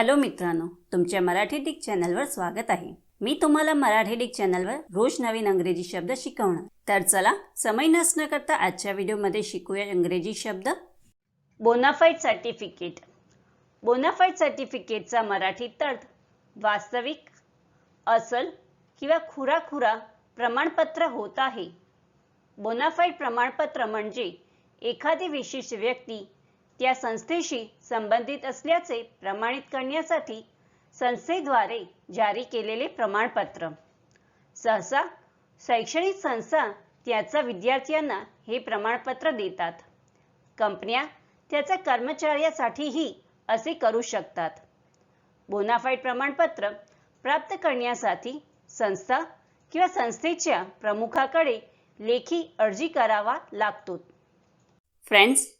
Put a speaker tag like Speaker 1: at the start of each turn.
Speaker 1: Hello मित्रांनो तुमच्या Marathi Dick चॅनलवर स्वागत आहे. मी तुम्हाला मराठी डिक चॅनलवर रोज नवीन अंग्रेजी शब्द शिकवणार. तर चला समय नसणं करता आजच्या व्हिडिओमध्ये शिकूया इंग्रजी शब्द. बोनाफाईड सर्टिफिकेट बोनाफाईड सर्टिफिकेटचा मराठीत अर्थ वास्तविक असल किंवा खुराखुरा प्रमाणपत्र होत आहे. बोनाफाईड प्रमाणपत्र म्हणजे एखादी विशिष्ट व्यक्ती त्या संस्थेशी संबंधित असल्याचे प्रमाणित करण्यासाठी संस्थेद्वारे जारी केलेले प्रमाणपत्र. सहसा शैक्षणिक संस्था त्याचा विद्यार्थ्यांना हे प्रमाणपत्र देतात. कंपन्या त्याच्या कर्मचाऱ्यासाठीही असे करू शकतात. बोनाफाईड प्रमाणपत्र प्राप्त करण्यासाठी संस्था किंवा संस्थेच्या प्रमुखाकडे लेखी अर्जी करावा लागतो. फ्रेंड्स